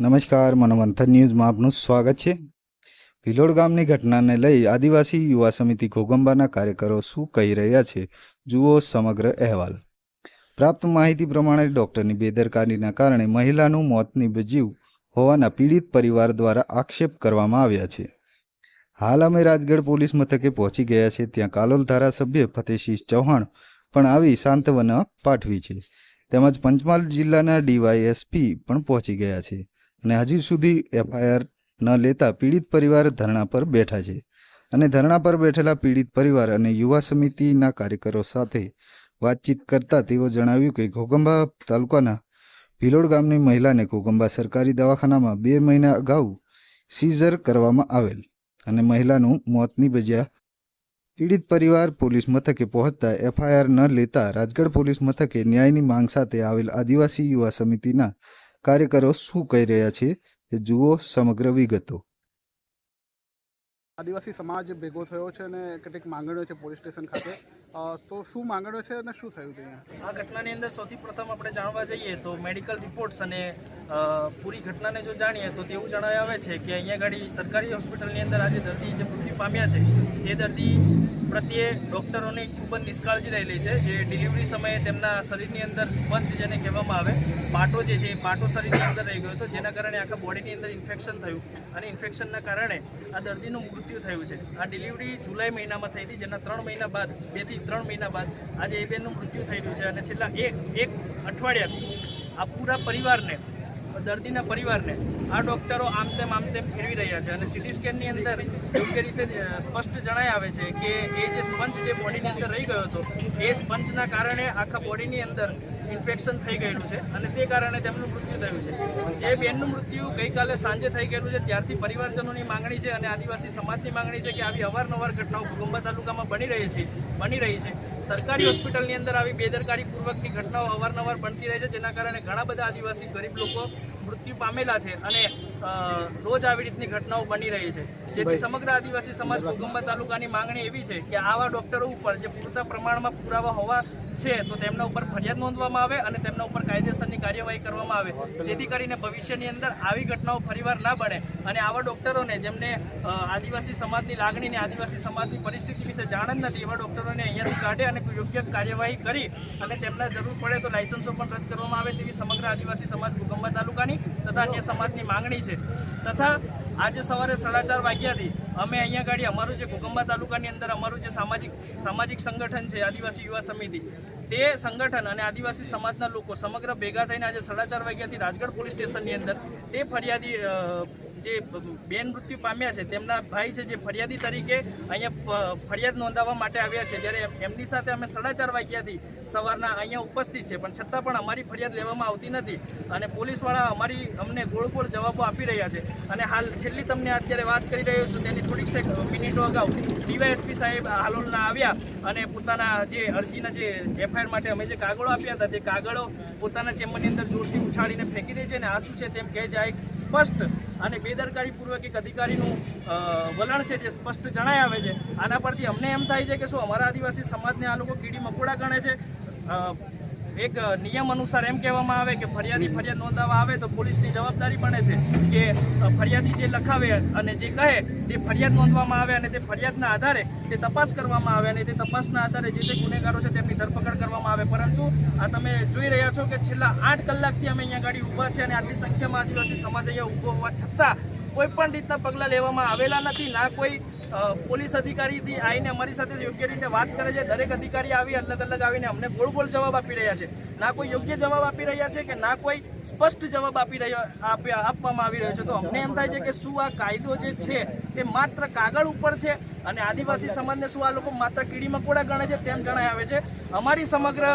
નમસ્કાર, મનોમંથન ન્યૂઝમાં આપનું સ્વાગત છે. ભિલોડ ગામની ઘટનાને લઈ આદિવાસી યુવા સમિતિ ઘોગંબાના કાર્યકરો શું કહી રહ્યા છે, જુઓ સમગ્ર અહેવાલ. પ્રાપ્ત માહિતી પ્રમાણે ડૉક્ટરની બેદરકારીના કારણે મહિલાનું મોત નીપજ્યું હોવાના પીડિત પરિવાર દ્વારા આક્ષેપ કરવામાં આવ્યા છે. હાલ અમે રાજગઢ પોલીસ મથકે પહોંચી ગયા છે, ત્યાં કાલોલ ધારાસભ્ય ફતેશિહ ચૌહાણ પણ આવી સાંત્વના પાઠવી છે. તેમજ પંચમહાલ જિલ્લાના ડીવાયએસપી પણ પહોંચી ગયા છે. અને હજી સુધી એફઆઈઆર ન લેતા પીડિત પરિવાર ધરણા પર બેઠા છે. અને ધરણા પર બેઠેલા પીડિત પરિવાર અને યુવા સમિતિના કાર્યકરો સાથે વાતચીત કરતા તેઓ જણાવ્યું કે ઘોગંબા તાલુકાના ભિલોડ ગામની મહિલાને ઘોગંબા સરકારી દવાખાનામાં બે મહિના અગાઉ સીઝર કરવામાં આવેલ અને મહિલાનું મોત નિપજ્યા. પીડિત પરિવાર પોલીસ મથકે પહોંચતા એફઆઈઆર ન લેતા રાજગઢ પોલીસ મથકે ન્યાયની માંગ સાથે આવેલ આદિવાસી યુવા સમિતિના કાર્યકરો શું કહી રહ્યા છે તે જુઓ સમગ્ર વિગતો. આદિવાસી સમાજ ભેગો થયો છે અને કેટલીક માંગણીઓ છે પોલીસ સ્ટેશન ખાતે. તો શું માંગણીઓ છે અને શું થયું છે આ ઘટનાની અંદર સૌથી પ્રથમ આપણે જાણવા જઈએ તો મેડિકલ રિપોર્ટ્સ અને પૂરી ઘટનાને જો જાણીએ તો તેવું જણાવી આવે છે કે અહીંયા ગાડી સરકારી હોસ્પિટલની અંદર આજે દર્દી જે મૃત્યુ પામ્યા છે તે દર્દી પ્રત્યે ડૉક્ટરોની ખૂબ જ નિષ્કાળજી રહેલી છે. જે ડિલિવરી સમયે તેમના શરીરની અંદર સ્પંજ જેને કહેવામાં આવે, પાટો જે છે એ પાટો શરીરની અંદર રહી ગયો હતો, જેના કારણે આખા બોડીની અંદર ઇન્ફેક્શન થયું અને ઇન્ફેક્શનના કારણે આ દર્દીનું મૃત્યુ થયું છે. આ ડિલિવરી જુલાઈ મહિનામાં થઈ હતી, જેના ત્રણ મહિના બાદ બેથી ત્રણ મહિના બાદ આજે એ બેનનું મૃત્યુ થઈ રહ્યું છે અને છેલ્લા એક એક અઠવાડિયાથી આ પૂરા પરિવારને દર્દીના પરિવારને આ ડૉક્ટરો આમ તેમ આમ ફેરવી રહ્યા છે અને સીટી સ્કેનની અંદર યોગ્ય રીતે સ્પષ્ટ જણાય આવે છે કે એ જે સ્પંજ જે બોડીની અંદર રહી ગયો હતો, એ સ્પંજના કારણે આખા બોડીની અંદર ઇન્ફેક્શન થઈ ગયેલું છે અને તે કારણે તેમનું મૃત્યુ થયું છે. જે બેનનું મૃત્યુ ગઈકાલે સાંજે થઈ ગયેલું છે, ત્યારથી પરિવારજનોની માંગણી છે અને આદિવાસી સમાજની માંગણી છે કે આવી અવારનવાર ઘટનાઓ ભૂગંબા તાલુકામાં બની રહી છે, બની રહી છે. સરકારી હોસ્પિટલની અંદર આવી બેદરકારીપૂર્વકની ઘટનાઓ અવારનવાર બનતી રહે છે, જેના કારણે ઘણા બધા આદિવાસી ગરીબ લોકો મૃત્યુ પામેલા છે અને રોજ આવી રીતની ઘટનાઓ બની રહી છે. જેથી સમગ્ર આદિવાસી સમાજ ભૂગંબા તાલુકાની માંગણી એવી છે કે આવા ડોક્ટરો ઉપર જે પૂરતા પ્રમાણમાં પુરાવા હોવા છે તો તેમના ઉપર ફરિયાદ નોંધવામાં આવે અને તેમના ઉપર કાયદેસરની કાર્યવાહી કરવામાં આવે. જેથી કરીને ભવિષ્યની અંદર આવી ઘટનાઓ ફરીવાર ના બને અને આવા ડોક્ટરોને જેમને આદિવાસી સમાજની લાગણીને આદિવાસી સમાજની પરિસ્થિતિ વિશે જાણ જ નથી એવા ડોક્ટરોને અહીંયાથી કાઢે અને યોગ્ય કાર્યવાહી કરી અને તેમના જરૂર પડે તો લાયસન્સો પણ રદ કરવામાં આવે તેવી સમગ્ર આદિવાસી સમાજ ભૂગંબા તાલુકાની તથા અન્ય સમાજની માંગણી છે. તથા આજે સવારે સાડા ચાર વાગ્યાથી અમે અહીંયા ગાડી, અમારું જે ઘોગંબા તાલુકાની અંદર અમારું જે સામાજિક સામાજિક સંગઠન છે, આદિવાસી યુવા સમિતિ, તે સંગઠન અને આદિવાસી સમાજના લોકો સમગ્ર ભેગા થઈને આજે સાડા ચાર વાગ્યાથી રાજગઢ પોલીસ સ્ટેશનની અંદર તે ફરિયાદી જે બેન મૃત્યુ પામ્યા છે, તેમના ભાઈ છે જે ફરિયાદી તરીકે અહીંયા ફરિયાદ નોંધાવવા માટે આવ્યા છે. જ્યારે એમની સાથે અમે સાડા ચાર વાગ્યાથી સવારના અહીંયા ઉપસ્થિત છે. પણ છતાં પણ અમારી ફરિયાદ લેવામાં આવતી નથી અને પોલીસવાળા અમારી અમને ગોળ ગોળ જવાબો આપી રહ્યા છે. અને હાલ છેલ્લી તમને અત્યારે વાત કરી રહ્યો છું, તેની થોડીક મિનિટો અગાઉ ડીવાયએસપી સાહેબ હાલોલના આવ્યા અને પોતાના જે અરજીના જે એફઆઈઆર માટે અમે જે કાગળો આપ્યા હતા, તે કાગળો પોતાના ચેમ્બરની અંદર જોરથી ઉછાળીને ફેંકી દે છે અને આ શું છે તેમ કહે છે. આ એક સ્પષ્ટ અને બેદરકારીપૂર્વક એક અધિકારીનું વલણ છે જે સ્પષ્ટ જણાય આવે છે. આના પરથી અમને એમ થાય છે કે શું અમારા આદિવાસી સમાજને આ લોકો કીડી મકોડા ગણે છે? એક નિયમ અનુસાર એમ કહેવામાં આવે કે ફરિયાદી ફરિયાદ નોંધાવવા આવે તો પોલીસની જવાબદારી બને છે કે ફરિયાદી જે લખાવે અને જે કહે તે ફરિયાદ નોંધવામાં આવે અને તે ફરિયાદના આધારે તે તપાસ કરવામાં આવે અને તે તપાસના આધારે જે તે ગુનેગારો છે તેમની ધરપકડ પરંતુ આ તમે જોઈ રહ્યા છો કે છેલ્લા આઠ કલાકથી અમે અહીંયા ગાડી ઊભા છે અને આટલી સંખ્યામાં આદિવાસી સમાજ અહીંયા ઊભો હોવા છતાં કોઈ પણ રીતના પગલાં લેવામાં આવેલા નથી. ના કોઈ પોલીસ અધિકારીથી આવીને અમારી સાથે યોગ્ય રીતે વાત કરે છે. દરેક અધિકારી આવી, અલગ અલગ આવીને અમને ગોળ ગોળ જવાબ આપી રહ્યા છે. ના કોઈ યોગ્ય જવાબ આપી રહ્યા છે કે ના કોઈ સ્પષ્ટ જવાબ આપી રહ્યો આપવામાં આવી રહ્યો છે. તો અમને એમ થાય છે કે શું આ કાયદો જે છે તે માત્ર કાગળ ઉપર છે અને આદિવાસી સમાજને શું આ લોકો માત્ર કીડી મકોડા ગણે છે તેમ જણાય આવે છે. અમારી સમગ્ર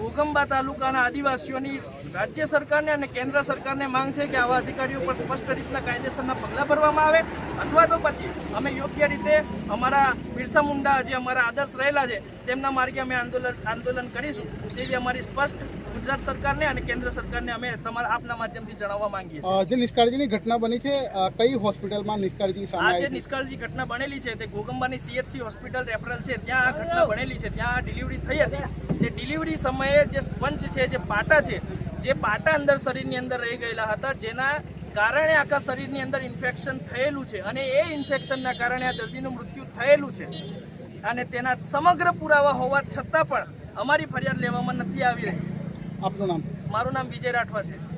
ઘોગંબા તાલુકાના આદિવાસીઓની રાજ્ય સરકારને અને કેન્દ્ર સરકારને માંગ છે કે આવા અધિકારીઓ પર સ્પષ્ટ રીતના કાયદેસરના પગલાં ભરવામાં આવે. અથવા તો પછી અમે યોગ્ય રીતે અમારા બિરસા મુંડા જે અમારા આદર્શ રહેલા છે, તેમના માર્ગે અમે આંદોલન આંદોલન કરીશું. તેવી અમારી સ્પષ્ટ ગુજરાત સરકારને અને કેન્દ્ર સરકારને અમે તમારા આપના માધ્યમથી જણાવવા માંગીએ છીએ. જે નિષ્કાળજીની ઘટના બની છે કઈ હોસ્પિટલમાં નિષ્કાળજી સામે આ જે નિષ્કાળજી ઘટના બનેલી છે તે ગોગંબાની સીએચસી હોસ્પિટલ રેફરલ છે. ત્યાં આ ઘટના બનેલી છે. ત્યાં આ ડિલિવરી થઈ હતી. તે ડિલિવરી સમયે જે સ્પંચ છે જે પાટા છે જે પાટા અંદર શરીરની અંદર રહી ગયેલા હતા જેના કારણે આખા શરીરની અંદર ઇન્ફેક્શન થયેલું છે અને એ ઇન્ફેક્શનના કારણે આ દર્દીનું મૃત્યુ થયેલું છે. અને તેના સમગ્ર પુરાવા હોવા છતાં પણ અમારી ફરિયાદ લેવામાં નથી આવી રહી. આપનું નામ? મારું નામ વિજય રાઠવા છે.